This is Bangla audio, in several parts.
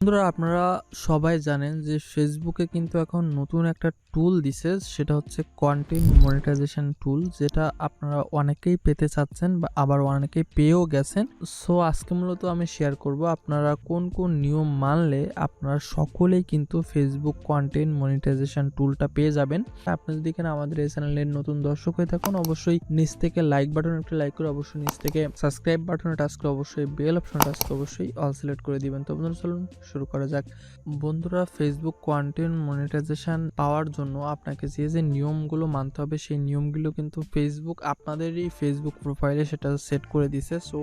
বন্ধুরা, আপনারা সবাই জানেন যে ফেসবুকে কিন্তু এখন নতুন একটা টুল দিছে, সেটা হচ্ছে কন্টেন্ট মনিটাইজেশন টুল যেটা আপনারা অনেকেই পেতে চাচ্ছেন বা আবার অনেকেই পেয়েও গেছেন। সো আজকে মূলত আমি শেয়ার করব আপনারা কোন কোন নিয়ম মানলে আপনারা সকলেই কিন্তু ফেসবুক কন্টেন্ট মনিটাইজেশন টুলটা পেয়ে যাবেন। আপনি যদি কিনা আমাদের এই চ্যানেলের নতুন দর্শক হয়ে থাকুন, অবশ্যই নিচ থেকে লাইক বাটন একটা লাইক করে অবশ্যই নিচ থেকে সাবস্ক্রাইব বাটনে টাচ করে অবশ্যই বেল অপশন টাচ করে অবশ্যই অল সিলেক্ট করে দিবেন। তো বন্ধুরা, চলুন শুরু করা যাক। বন্ধুরা ফেসবুক কন্টেন্ট মনিটাইজেশন পাওয়ার জন্য আপনাকে যে যে নিয়মগুলো মানতে হবে, সেই নিয়মগুলো কিন্তু ফেসবুক আপনাদেরই ফেসবুক প্রোফাইলে সেটা সেট করে দিছে। সো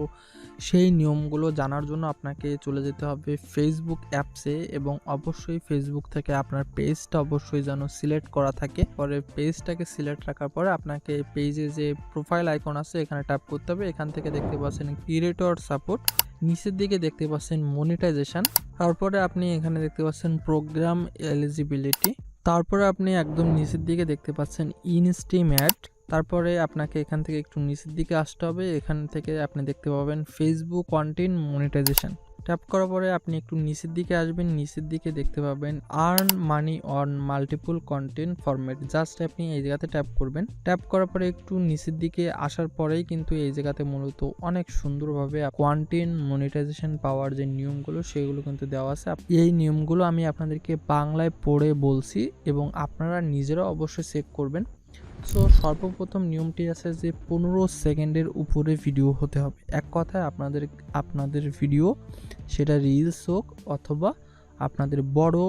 সেই নিয়মগুলো জানার জন্য আপনাকে চলে যেতে হবে ফেসবুক অ্যাপসে এবং অবশ্যই ফেসবুক থেকে আপনার পেজটা অবশ্যই যেন সিলেক্ট করা থাকে। পরে পেজটাকে সিলেক্ট রাখার পরে আপনাকে পেজে যে প্রোফাইল আইকন আছে, এখানে ট্যাপ করতে হবে। এখান থেকে দেখতে পাচ্ছেন ক্রিয়েটর সাপোর্ট নিচের দিকে দেখতে পাচ্ছেন মনিটাইজেশন তারপরে আপনি এখানে দেখতে পাচ্ছেন প্রোগ্রাম এলিজিবিলিটি তারপরে আপনি একদম নিচের দিকে দেখতে পাচ্ছেন ইনস্টিম অ্যাড তারপরে আপনাকে এখান থেকে একটু নিচের দিকে আসতে হবে, এখান থেকে আপনি দেখতে পাবেন ফেসবুক কন্টেন্ট মনিটাইজেশন ট্যাপ করার পরে আপনি একটু নিচের দিকে আসবেন, নিচের দিকে দেখতে পাবেন earn money on multiple content format just আপনি এই জায়গাতে ট্যাপ করবেন। ট্যাপ করার পরে একটু নিচের দিকে আসার পরেই কিন্তু এই জায়গাতে মূলত অনেক সুন্দরভাবে কন্টেন্ট মনিটাইজেশন পাওয়ার যে নিয়মগুলো সেগুলো কিন্তু দেওয়া আছে। এই নিয়মগুলো আমি আপনাদেরকে বাংলায় পড়ে বলছি এবং আপনারা নিজেরা অবশ্যই চেক করবেন। সো সর্বপ্রথম নিয়মটি আছে যে পনেরো সেকেন্ডের উপরে ভিডিও হতে হবে। এক কথায় আপনাদের আপনাদের ভিডিও সেটা রিলস হোক অথবা আপনাদের বড়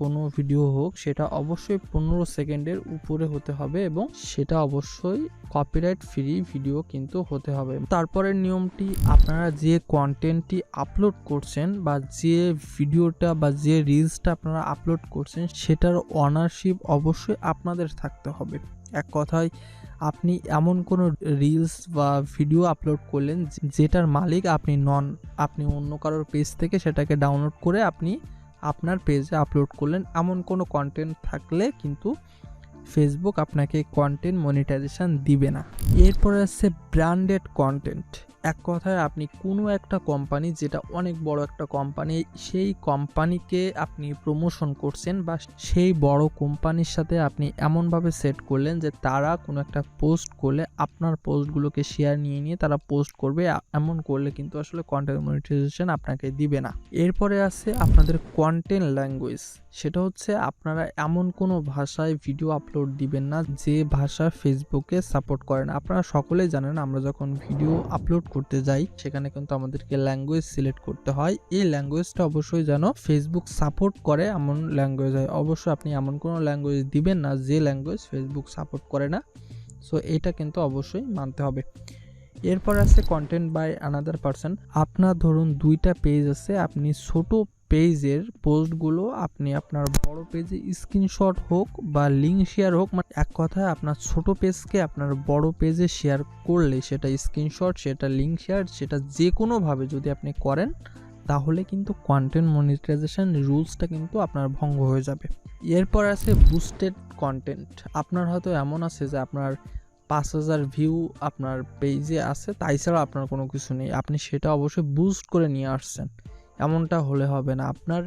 কোনো ভিডিও হোক, সেটা অবশ্যই পনেরো সেকেন্ডের উপরে হতে হবে এবং সেটা অবশ্যই কপিরাইট ফ্রি ভিডিও কিন্তু হতে হবে। তারপরের নিয়মটি, আপনারা যে কন্টেন্টটি আপলোড করছেন বা যে ভিডিওটা বা যে রিলসটা আপনারা আপলোড করছেন, সেটার অনারশিপ অবশ্যই আপনাদের থাকতে হবে। এক কথায়, আপনি এমন কোনো রিলস বা ভিডিও আপলোড করলেন যেটার মালিক আপনি নন। আপনি অন্য কারোর পেজ থেকে সেটাকে ডাউনলোড করে আপনি আপনার পেজে আপলোড করলেন। এমন কোনো কন্টেন্ট থাকলে কিন্তু ফেসবুক আপনাকে কন্টেন্ট মনিটাইজেশান দিবে না। এরপরে আসছে ব্র্যান্ডেড কন্টেন্ট এক কথায় আপনি কোনো একটা কোম্পানি যেটা অনেক বড় একটা কোম্পানি সেই কোম্পানিকে আপনি প্রমোশন করছেন বা সেই বড় কোম্পানির সাথে আপনি এমনভাবে সেট করলেন যে তারা কোনো একটা পোস্ট করলে আপনার পোস্টগুলোকে শেয়ার নিয়ে নিয়ে তারা পোস্ট করবে। এমন করলে কিন্তু আসলে কন্টেন্ট মনিটাইজেশন আপনাকে দিবে না। এরপরে আছে আপনাদের কন্টেন্ট ল্যাঙ্গুয়েজ সেটা হচ্ছে আপনারা এমন কোনো ভাষায় ভিডিও আপলোড দিবেন না, যে ভাষা ফেসবুকে সাপোর্ট করে না। আপনারা সকলেই জানেন, আমরা যখন ভিডিও আপলোড করতে যাই, সেখানে কিন্তু আমাদেরকে ল্যাঙ্গুয়েজ সিলেক্ট করতে হয়। এই ল্যাঙ্গুয়েজটা অবশ্যই যেন ফেসবুক সাপোর্ট করে, এমন ল্যাঙ্গুয়েজ হয়। অবশ্যই আপনি এমন কোনো ল্যাঙ্গুয়েজ দিবেন না, যে ল্যাঙ্গুয়েজ ফেসবুক সাপোর্ট করে না। সো এটা কিন্তু অবশ্যই মানতে হবে। এরপর আছে কন্টেন্ট বাই আনাদার পারসন আপনার ধরুন দুইটা পেজ আছে, আপনি ছোট পেজের পোস্টগুলো আপনি আপনার বড় পেজে স্ক্রিনশট হোক বা লিঙ্ক শেয়ার হোক মানে এক কথায় আপনার ছোট পেজকে আপনার বড় পেজে শেয়ার করলে সেটা স্ক্রিনশট সেটা লিঙ্ক শেয়ার সেটা যে কোনোভাবে যদি আপনি করেন, তাহলে কিন্তু কন্টেন্ট মনিটাইজেশন রুলসটা কিন্তু আপনার ভঙ্গ হয়ে যাবে। এরপর আছে বুস্টেড কন্টেন্ট আপনার হয়তো এমন আছে যে আপনার পাঁচ হাজার ভিউ আপনার পেজে আছে, তাই ছাড়া আপনার কোনো কিছু নেই। আপনি সেটা অবশ্যই বুস্ট করে নিয়ে আসছেন। এমনটা হলে হবে না। আপনার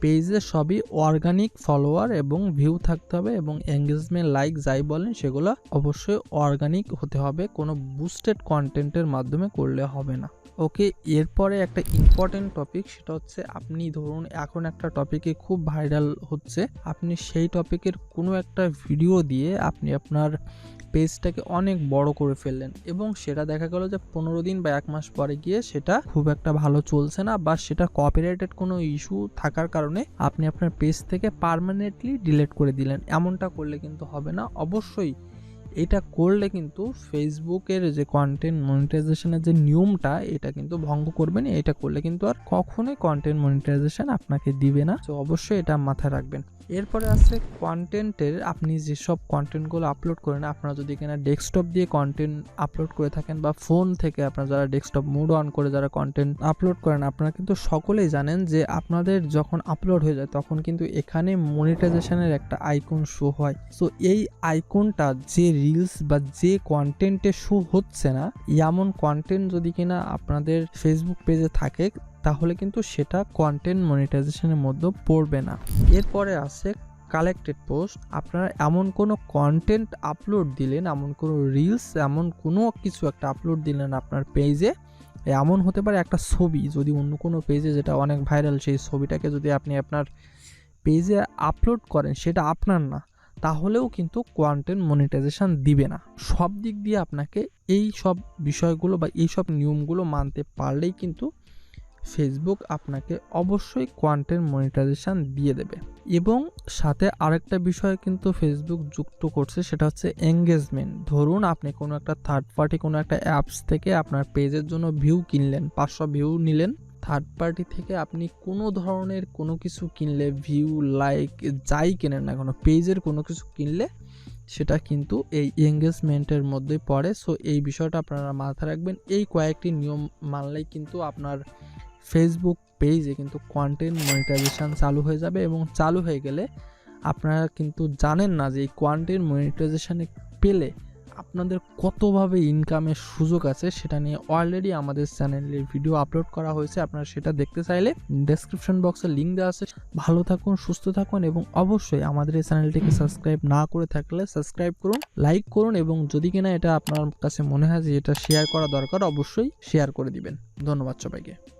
পেজে সবই অর্গানিক ফলোয়ার এবং ভিউ থাকতে হবে এবং এঙ্গেজমেন্ট লাইক যাই বলেন সেগুলো অবশ্যই অর্গানিক হতে হবে। কোনো বুস্টেড কন্টেন্টের মাধ্যমে করলে হবে না। ওকে এরপরে একটা ইম্পর্টেন্ট টপিক সেটা হচ্ছে আপনি ধরুন এখন একটা টপিকে খুব ভাইরাল হচ্ছে, আপনি সেই টপিকের কোনো একটা ভিডিও দিয়ে আপনি আপনার পেজটাকে অনেক বড় করে ফেললেন এবং সেটা দেখা গেল যে পনেরো দিন বা এক মাস পরে গিয়ে সেটা খুব একটা ভালো চলছে না বা সেটা কপিরাইটেড কোনো ইস্যু থাকার কারণে আপনি আপনার পেজ থেকে পারমানেন্টলি ডিলেট করে দিলেন। এমনটা করলে কিন্তু হবে না। অবশ্যই এটা করলে কিন্তু ফেসবুকের যে কন্টেন্ট মনিটাইজেশনের যে নিয়মটা, এটা কিন্তু ভঙ্গ করবেন এটা করলে কিন্তু আর কখনোই কন্টেন্ট মনিটাইজেশন আপনাকে দিবে না। তো অবশ্যই এটা মাথায় রাখবেন। এরপরে আছে কন্টেন্টের আপনি যেসব কন্টেন্টগুলো আপলোড করেন, আপনারা যদি এখানে ডেস্কটপ দিয়ে কন্টেন্ট আপলোড করে থাকেন বা ফোন থেকে আপনারা যারা ডেস্কটপ মুড অন করে যারা কন্টেন্ট আপলোড করেন, আপনারা কিন্তু সকলেই জানেন যে আপনাদের যখন আপলোড হয়ে যায়, তখন কিন্তু এখানে মনিটাইজেশনের একটা আইকন শো হয়। সো এই আইকনটা যে রিলস বা যে কন্টেন্টে শো হচ্ছে না, এমন কন্টেন্ট যদি কিনা আপনাদের ফেসবুক পেজে থাকে, তাহলে কিন্তু সেটা কন্টেন্ট মনিটাইজেশনের মধ্যে পড়বে না। এরপরে আছে কালেক্টেড পোস্ট আপনারা এমন কোনো কন্টেন্ট আপলোড দিলেন, এমন কোনো রিলস এমন কোনো কিছু একটা আপলোড দিলেন আপনার পেজে এমন হতে পারে একটা ছবি, যদি অন্য কোনো পেজে যেটা অনেক ভাইরাল সেই ছবিটাকে যদি আপনি আপনার পেজে আপলোড করেন, সেটা আপনার না। তাহলেও কিন্তু কন্টেন্ট মনিটাইজেশন দিবে না। সব দিক দিয়ে আপনাকে এই সব বিষয়গুলো বা এই সব নিয়মগুলো মানতে পারলেই কিন্তু ফেসবুক আপনাকে অবশ্যই কন্টেন্ট মনিটাইজেশন দিয়ে দেবে। এবং সাথে আরেকটা বিষয় কিন্তু ফেসবুক যুক্ত করছে, সেটা হচ্ছে এঙ্গেজমেন্ট ধরুন আপনি কোনো একটা থার্ড পার্টি কোনো একটা অ্যাপস থেকে আপনার পেজের জন্য ভিউ কিনলেন, পাঁচশো ভিউ নিলেন। থার্ড পার্টি থেকে আপনি কোনো ধরনের কোনো কিছু কিনলে ভিউ লাইক যাই কেনেন না কোনো পেজের কোনো কিছু কিনলে সেটা কিন্তু এই এঙ্গেজমেন্টের মধ্যে পড়ে। সো এই বিষয়টা আপনারা মাথায় রাখবেন। এই কয়েকটি নিয়ম মানলেই কিন্তু আপনার ফেসবুক পেজে কিন্তু কন্টেন্ট মনিটাইজেশান চালু হয়ে যাবে এবং চালু হয়ে গেলে আপনারা কিন্তু জানেন না যে এই কন্টেন্ট মনিটাইজেশানে পেলে আপনাদের কতভাবে ইনকামের সুযোগ আছে সেটা নিয়ে অলরেডি আমাদের চ্যানেলে ভিডিও আপলোড করা হয়েছে। আপনারা সেটা দেখতে চাইলে ডেসক্রিপশন বক্সে লিঙ্ক দেওয়া আছে। ভালো থাকুন, সুস্থ থাকুন এবং অবশ্যই আমাদের এই চ্যানেলটিকে সাবস্ক্রাইব না করে থাকলে সাবস্ক্রাইব করুন লাইক করুন এবং যদি কিনা এটা আপনার কাছে মনে হয় যে এটা শেয়ার করা দরকার, অবশ্যই শেয়ার করে দিবেন। ধন্যবাদ সবাইকে।